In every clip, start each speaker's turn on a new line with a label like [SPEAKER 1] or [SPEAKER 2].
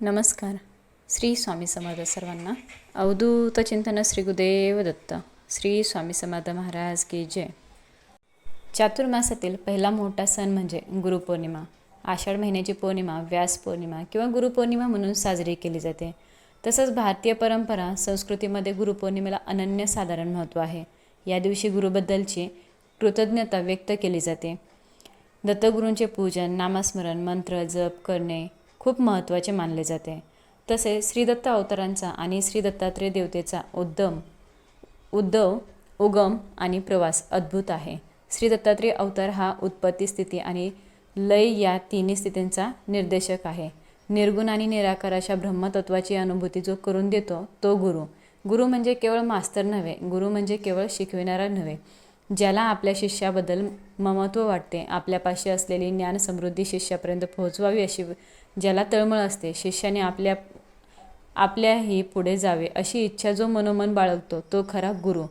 [SPEAKER 1] नमस्कार. श्री स्वामी समर्थ सर्वांना अवधूत चिंतन श्री गुदेव दत्त. श्री स्वामी समर्थ महाराज की जय. चातुर्मासातील पहिला मोठा सण म्हणजे गुरुपौर्णिमा. आषाढ महिन्याची पौर्णिमा व्यास पौर्णिमा किंवा गुरुपौर्णिमा म्हणून साजरी केली जाते. तसंच भारतीय परंपरा संस्कृतीमध्ये गुरुपौर्णिमेला अनन्यसाधारण महत्त्व आहे. या दिवशी गुरुबद्दलची कृतज्ञता व्यक्त केली जाते. दत्तगुरूंचे पूजन नामस्मरण मंत्र जप करणे खूप महत्त्वाचे मानले जाते. तसेच श्रीदत्त अवतारांचा आणि श्री दत्तात्रेय देवतेचा उद्दम उद्धव उगम आणि प्रवास अद्भुत आहे. श्री दत्तात्रेय अवतार हा उत्पत्ती स्थिती आणि लय या तिन्ही स्थितींचा निर्देशक आहे. निर्गुण आणि निराकार अशा ब्रह्मतत्वाची अनुभूती जो करून देतो तो गुरु. गुरु म्हणजे केवळ मास्तर नव्हे गुरु म्हणजे केवळ शिकविणारा नव्हे. ज्याला आपल्या शिष्याबद्दल ममत्व वाटते आपल्यापाशी असलेली ज्ञान समृद्धी शिष्यापर्यंत पोहोचवावी अशी ज्याला तळमळ असते शिष्याने आपल्या आपल्याही पुढे जावे अशी इच्छा जो मनोमन बाळगतो तो खरा गुरु.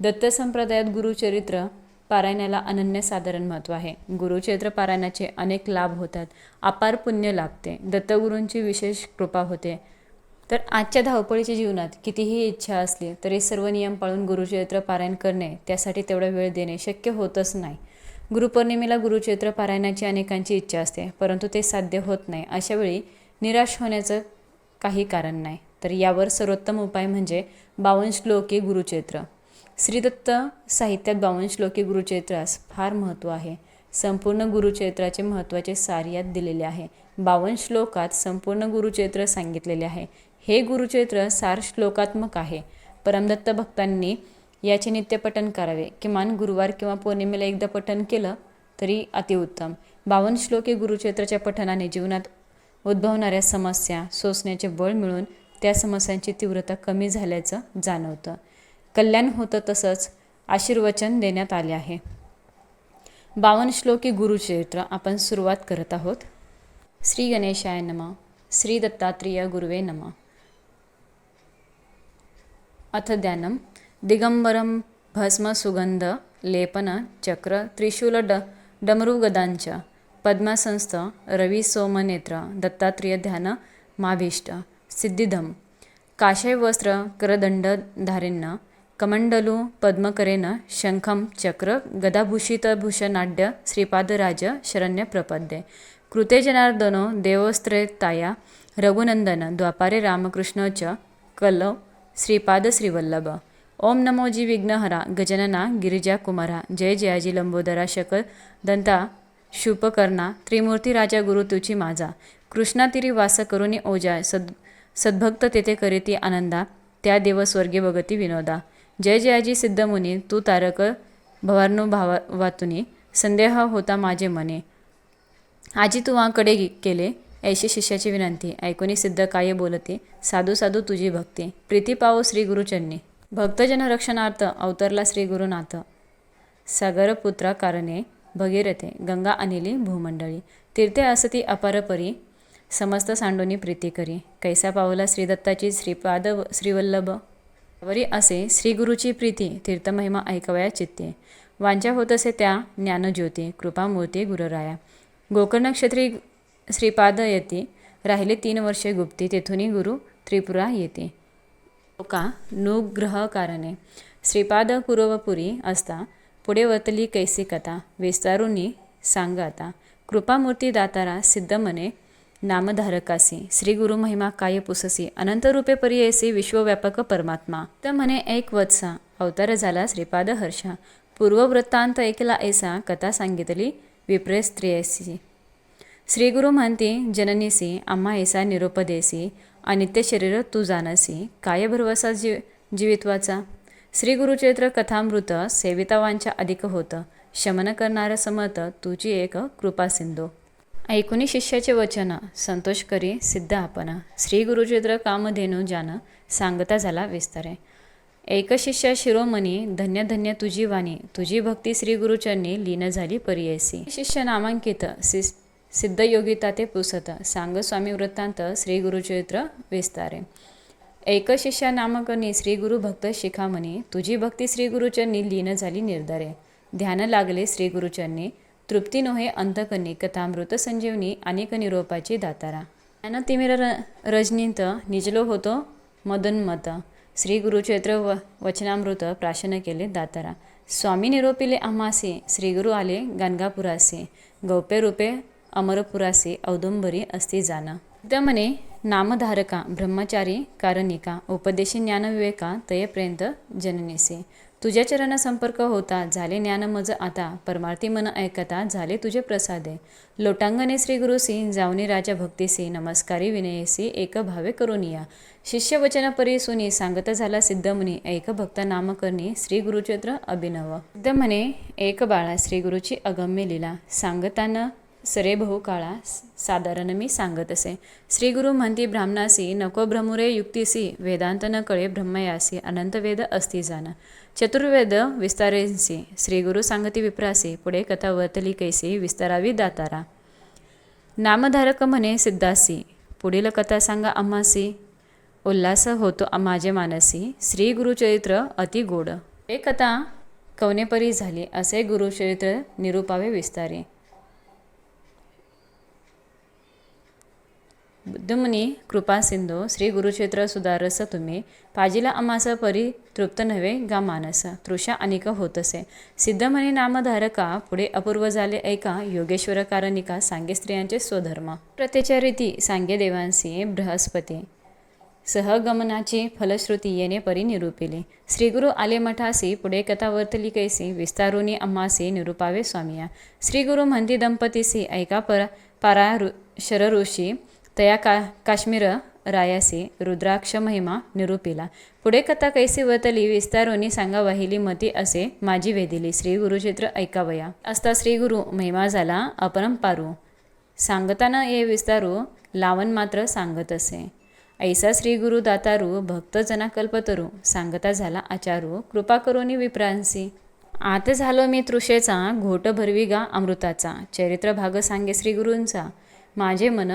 [SPEAKER 1] दत्त संप्रदायात गुरुचरित्र पारायणाला अनन्यसाधारण महत्त्व आहे. गुरुचरित्र पारायणाचे अनेक लाभ होतात. अपार पुण्य लाभते. दत्तगुरूंची विशेष कृपा होते. तर आजच्या धावपळीच्या जीवनात कितीही इच्छा असली तरी सर्व नियम पाळून गुरुचरित्र पारायण करणे त्यासाठी तेवढा वेळ देणे शक्य होतच नाही. गुरुपौर्णिमेला गुरुचरित्र पारायणाची अनेकांची इच्छा असते परंतु ते साध्य होत नाही. अशावेळी निराश होण्याचं काही कारण नाही. तर यावर सर्वोत्तम उपाय म्हणजे बावन्न श्लोकी गुरुचरित्र श्रीदत्त साहित्यात बावन्न श्लोकी गुरुचरित्रास फार महत्त्व आहे. संपूर्ण गुरुचरित्राचे महत्त्वाचे सार यात दिलेले आहे. बावन्न श्लोकात संपूर्ण गुरुचरित्र सांगितलेले आहे. हे गुरुचरित्र सार श्लोकात्मक आहे. परमदत्त भक्तांनी याचे नित्यपठन करावे. किमान गुरुवार किंवा पौर्णिमेला एकदा पठन केलं तरी अतिउत्तम. बावन्न श्लोकी गुरुक्षेत्राच्या पठनाने जीवनात उद्भवणाऱ्या समस्या सोसण्याचे बळ मिळून त्या समस्यांची तीव्रता कमी झाल्याचं जाणवतं. कल्याण होतं तसंच आशीर्वचन देण्यात आले आहे. बावन्न श्लोकी गुरुचरित्र आपण सुरुवात करत आहोत. श्री गणेशाय नम. श्री दत्तात्रेय गुरुवे नम. अथ ध्यानम. दिगंबरम भस्म सुगंध लेपन चक्र त्रिशूल ड डमरुगदांच पद्मासंस्थ रवी सोमनेत्र दत्तात्रेय ध्यान माभीष्ट सिद्धिधम काशय वस्त्र करदंड धारेन्न कमंडलू पद्मकरेन शंखम चक्र गदाभूषितभूषणाढ्य श्रीपादराज शरण्य प्रपद्ये कृते जनार्दनो देवस्त्रेताया रघुनंदन द्वापारे रामकृष्ण च कल श्रीपाद श्रीवल्लभ ओम नमो जी विघ्नहरा गजनना गिरिजा कुमारा जय जयाजी लंबोदरा शक दंता शुपकर्णा त्रिमूर्ती राजा गुरु तुची माझा कृष्णा तिरी वास करुणी ओजा सद सद्भक्त तेथे करीती आनंदा त्या देव स्वर्गी भगती विनोदा. जय जयाजी सिद्धमुनी तू तारक भवार्णू भावा वातुनी संदेह होता माझे मने. आजी तुवाकडे केले ऐशी शिष्याची विनंती. ऐकुनी सिद्ध काय बोलते? साधू साधू तुझी भक्ती. प्रीती पाओ श्री गुरुचरणी. भक्तजन रक्षणार्थ अवतरला श्री गुरुनाथ. सागरपुत्रा कारणे भगीरथे गंगा अनिली भूमंडळी. तीर्थे असती अपरपरी समस्त सांडोनी प्रीती करी. कैसा पावला श्रीदत्ताची श्रीपाद श्रीवल्लभ. वरी असे श्रीगुरुची प्रीती तीर्थमहिमा ऐकवया चित्ते. वांच्या होत असे त्या ज्ञानज्योती कृपामूर्ती गुरुराया. गोकर्णक्षत्री श्रीपाद येते राहिले तीन वर्षे गुप्ती तेथूनही गुरु त्रिपुरा येते. का? नुग्रह कारणे श्रीपाद असता पुढे वतली कैसी कथा विस्तारुनी सांगा आता कृपामूर्ती दातारा सिद्धमने नामधारकासी श्री गुरु महिमा काय पुससी अनंत रूपे पर्ययसी विश्वव्यापक परमात्मा. तर म्हणे एक वत्सा अवतार झाला श्रीपाद हर्षा पूर्ववृत्तांत ऐकला ऐसा कथा सांगितली विप्रे स्त्रियसी श्री गुरु म्हणते जननीसी आम्हा ऐसा निरुपदेसी अनित्य शरीर तू जानसी काय भरवसा जीव जीवित्वाचा? श्री गुरुचरित्र कथामृत सेवितावांच्या अधिक होतं. शमन करणारं समर्थ तुझी एक कृपा सिंधू. ऐकुनी शिष्याचे वचन. संतोष करी सिद्ध आपण. श्री गुरुचरित्र कामधेनू जान. सांगता झाला विस्तारे. एक शिष्या शिरोमणी धन्य धन्य तुझी वाणी. तुझी भक्ती श्री गुरुचरणी लीन झाली परियसी शिष्य नामांकित. सिस सिद्धयोगिता ते पुसत सांग स्वामी वृत्तांत श्री गुरुचरित्र विस्तारे. एक शिष्या नामकनी श्री गुरु भक्त शिखामणी तुझी भक्ती श्री गुरुचरणी लीन झाली निर्धारे. ध्यान लागले श्री गुरुचरणी तृप्ती नोहे अंतकनी कथामृत संजीवनी अनेक निरोपाची दातारा. ज्ञानतिमिर र रजनींत निजलो होतो मदोन्मत श्री गुरुचैत्र व वचनामृत प्राशन केले दातारा. स्वामी निरोपिले आम्हासी श्रीगुरु आले गाणगापुरासी. गौप्य रूपे अमरपुरासी औदुंबरी असती जाण म्हणे नामधारका ब्रह्मचारी कारणिका उपदेशी ज्ञानविवेका तयपर्यंत जननेसे। तुझ्या चरण संपर्क होता झाले ज्ञान मज आता परमार्थी मन ऐकता झाले तुझे प्रसादे। लोटांगणे श्री गुरुसी जावनी राजा भक्तीसी नमस्कारी विनयसी एक भावे करुनिया शिष्य वचन परी सुनी सांगत झाला सिद्धमुनी एक भक्त नामकरणी श्री गुरुचैत्र अभिनव। सिद्ध म्हणे एक बाळा श्री गुरुची अगम्य लीला सांगताना सरे बहु काळा साधारण मी सांगत असे. श्री गुरु म्हणती ब्राह्मणासी नको भ्रमुरे युक्तीसी वेदांत न कळे ब्रह्मयासी अनंत वेद असती जाण चतुर्वेद विस्तारेसी श्री गुरु सांगती विप्रासी पुढे कथा वर्तली कैसी विस्तारावी दातारा. नामधारक म्हणे सिद्धासी पुढील कथा सांगा अम्मासी. उल्हास होतो माझे मानसी श्री गुरुचरित्र अति गोड. हे कथा कवनेपरी झाली असे गुरुचरित्र निरूपावे विस्तारे. बुद्धमुनी कृपा सिंधू श्री गुरुक्षेत्र सुधारस तुम्ही पाजीला अमास परी तृप्त नव्हे गा मानस तृषा अनिक होतसे. सिद्धमणी नामधारका पुढे अपूर्व झाले ऐका योगेश्वर कारणिका सांगे स्त्रियांचे स्वधर्म. प्रत्येच्या रीती सांगे देवांसी बृहस्पती. सहगमनाची फलश्रुती येणे परी निरूपिले. श्रीगुरु आले मठासी पुढे कथा वर्तली कैसी विस्तारुनी अम्मासी निरूपावे स्वामिया. श्रीगुरु म्हणती दंपतीसी ऐका पर पारा ऋ शरऋषी तया का काश्मीर रायासी रुद्राक्ष महिमा निरूपिला. पुढे कथा कैसी वतली विस्तारोनी सांगा वाहिली मती असे माझी वेदिली. श्री गुरुचित्र ऐकावया. असता श्री गुरु महिमा झाला अपरंपारू सांगताना ये विस्तारू लावण मात्र सांगत असे. ऐसा श्री गुरु दातारू भक्त जना कल्पतरू सांगता झाला आचारू कृपा करोनी विप्रांसी. आत झालो मी तृषेचा घोट भरवी गा अमृताचा. चरित्र भाग सांगे श्री गुरूंचा. माझे मन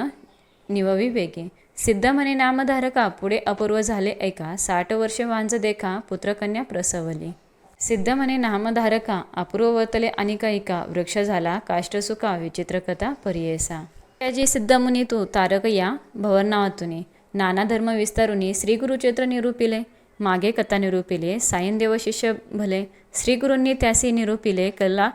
[SPEAKER 1] निववी वेगे सिद्ध म्हणे नामधारका पुढे अपूर्व झाले ऐका साठ वर्षे वांज देखा पुत्रकन्या प्रसवली. सिद्ध म्हणे नामधारका अपूर्व वर्तले अनिकायिका वृक्ष झाला काष्टसुका विचित्रकथा परियेसा. त्याजी सिद्ध मुनी तू तारक या भवनावातुनी नाना धर्म विस्तारुनी श्रीगुरुचित्र निरूपिले. मागे कथा निरूपिले सायन देव शिष्य भले. श्रीगुरूंनी त्यासी निरूपिले कला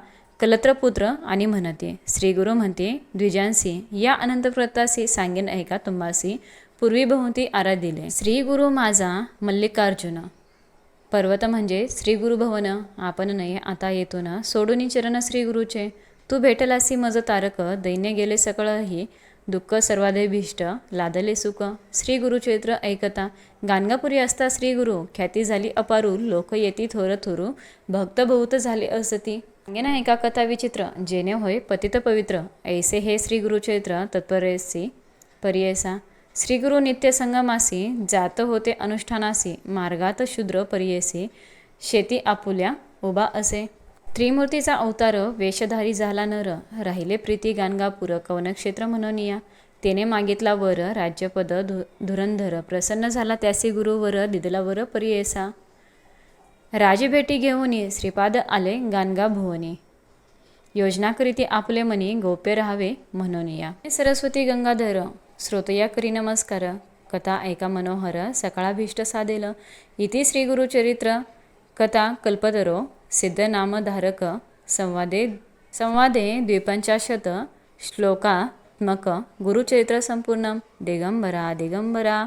[SPEAKER 1] कलत्रपुत्र आणि म्हणते श्रीगुरु म्हणते द्विजांसी या अनंतव्रतासी सांगेन ऐका तुम्हासी पूर्वी बहुती आराधिले श्री गुरु माझा मल्लिकार्जुन. पर्वत म्हणजे श्री गुरुभवन आपण नाही आता येतो ना. सोडून चरण श्री गुरुचे तू भेटलासी मज तारक दैन्य गेले सकळही दुःख सर्वाधिभीष्ट लादले सुख. श्री गुरुचैत्र ऐकता गाणगापुरी असता श्री गुरु ख्याती झाली अपारू लोक येती थोर थोरू भक्त बहुत झाले असती. ना एका कथा विचित्र जेने होय पतित पवित्र ऐसे हे श्री गुरुचरित्र तत्परेसी परियसा. श्री गुरु नित्य संगमासी जात होते अनुष्ठानासी मार्गात शूद्र परियेसी शेती आपुल्या उभा असे. त्रिमूर्तीचा अवतार वेशधारी झाला नर राहिले प्रीती गाणगापूर कवनक्षेत्र म्हणूनिया तेने मागितला वर राज्यपद धु धुरंधर प्रसन्न झाला त्यासी गुरुवर दिदला वर परियेसा. राजभेटी घेऊन श्रीपाद आले गानगा भुवनी. योजना करीती आपले मनी गोप्य राहावे म्हणून या. सरस्वती गंगाधर श्रोतया करी नमस्कार. कथा ऐका मनोहर सकाळाभीष्ट साधेल. इति श्री गुरुचरित्र कथा कल्पतरो सिद्धनामधारक संवादे संवादे द्विपंचाशत. श्लोकात्मक. गुरुचरित्र संपूर्ण. दिगंबरा दिगंबरा.